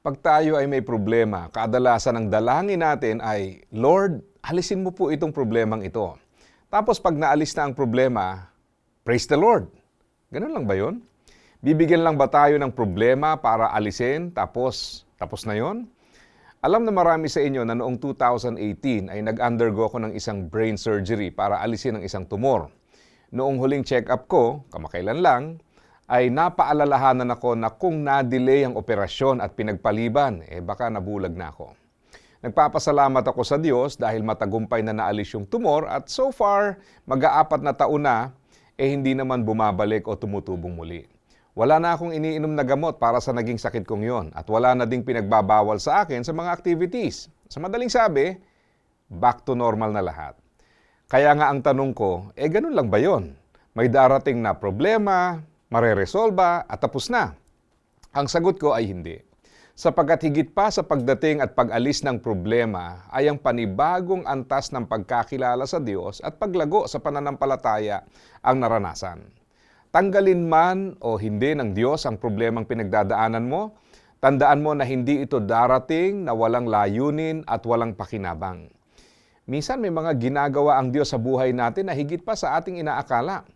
Pag tayo ay may problema, kadalasan ang dalangin natin ay, Lord, alisin mo po itong problemang ito. Tapos pag naalis na ang problema, praise the Lord. Ganun lang ba yun? Bibigyan lang ba tayo ng problema para alisin, tapos tapos na yon? Alam na marami sa inyo na noong 2018 ay nag-undergo ako ng isang brain surgery para alisin ang isang tumor. Noong huling check-up ko, kamakailan lang, ay napaalalahanan ako na kung na-delay ang operasyon at pinagpaliban, eh baka nabulag na ako. Nagpapasalamat ako sa Diyos dahil matagumpay na naalis yung tumor at so far, mag-aapat na taon na, eh hindi naman bumabalik o tumutubong muli. Wala na akong iniinom na gamot para sa naging sakit kong yon at wala na ding pinagbabawal sa akin sa mga activities. Sa madaling sabi, back to normal na lahat. Kaya nga ang tanong ko, eh ganun lang ba yon? May darating na problema, mareresolba at tapos na? Ang sagot ko ay hindi. Sapagkat higit pa sa pagdating at pag-alis ng problema ay ang panibagong antas ng pagkakilala sa Diyos at paglago sa pananampalataya ang naranasan. Tanggalin man o hindi ng Diyos ang problemang pinagdadaanan mo, tandaan mo na hindi ito darating na walang layunin at walang pakinabang. Minsan may mga ginagawa ang Diyos sa buhay natin na higit pa sa ating inaakala.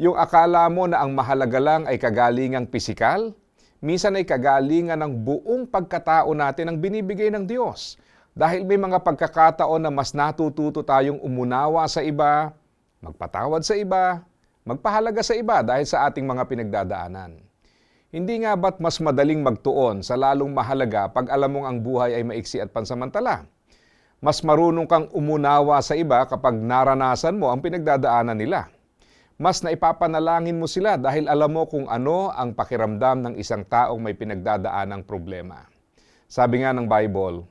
Yung akala mo na ang mahalaga lang ay kagalingang pisikal, minsan ay kagalingan ng buong pagkatao natin ang binibigay ng Diyos. Dahil may mga pagkakataon na mas natututo tayong umunawa sa iba, magpatawad sa iba, magpahalaga sa iba dahil sa ating mga pinagdadaanan. Hindi nga ba't mas madaling magtuon sa lalong mahalaga pag alam mong ang buhay ay maiksi at pansamantala? Mas marunong kang umunawa sa iba kapag naranasan mo ang pinagdadaanan nila mas naipapanalangin mo sila dahil alam mo kung ano ang pakiramdam ng isang taong may pinagdadaanang problema. Sabi nga ng Bible,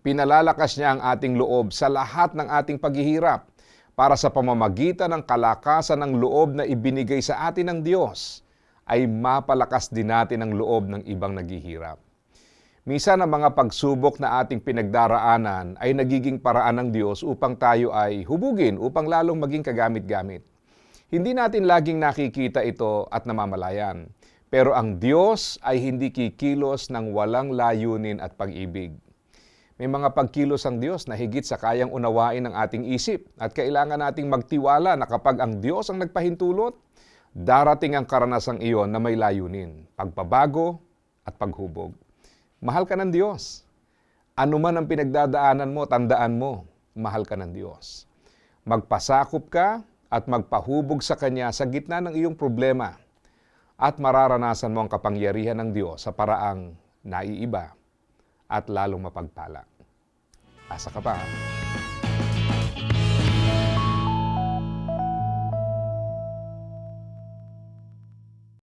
pinalalakas niya ang ating loob sa lahat ng ating paghihirap para sa pamamagitan ng kalakasan ng loob na ibinigay sa atin ng Diyos ay mapalakas din natin ang loob ng ibang naghihirap. Misa ang mga pagsubok na ating pinagdaraanan ay nagiging paraan ng Diyos upang tayo ay hubugin, upang lalong maging kagamit-gamit. Hindi natin laging nakikita ito at namamalayan. Pero ang Diyos ay hindi kikilos ng walang layunin at pag-ibig. May mga pagkilos ang Diyos na higit sa kayang unawain ng ating isip at kailangan nating magtiwala na kapag ang Diyos ang nagpahintulot, darating ang karanasang iyon na may layunin, pagpabago at paghubog. Mahal ka ng Diyos. Ano man ang pinagdadaanan mo, tandaan mo, mahal ka ng Diyos. Magpasakop ka at magpahubog sa Kanya sa gitna ng iyong problema at mararanasan mo ang kapangyarihan ng Diyos sa paraang naiiba at lalong mapagpala. Asa ka pa.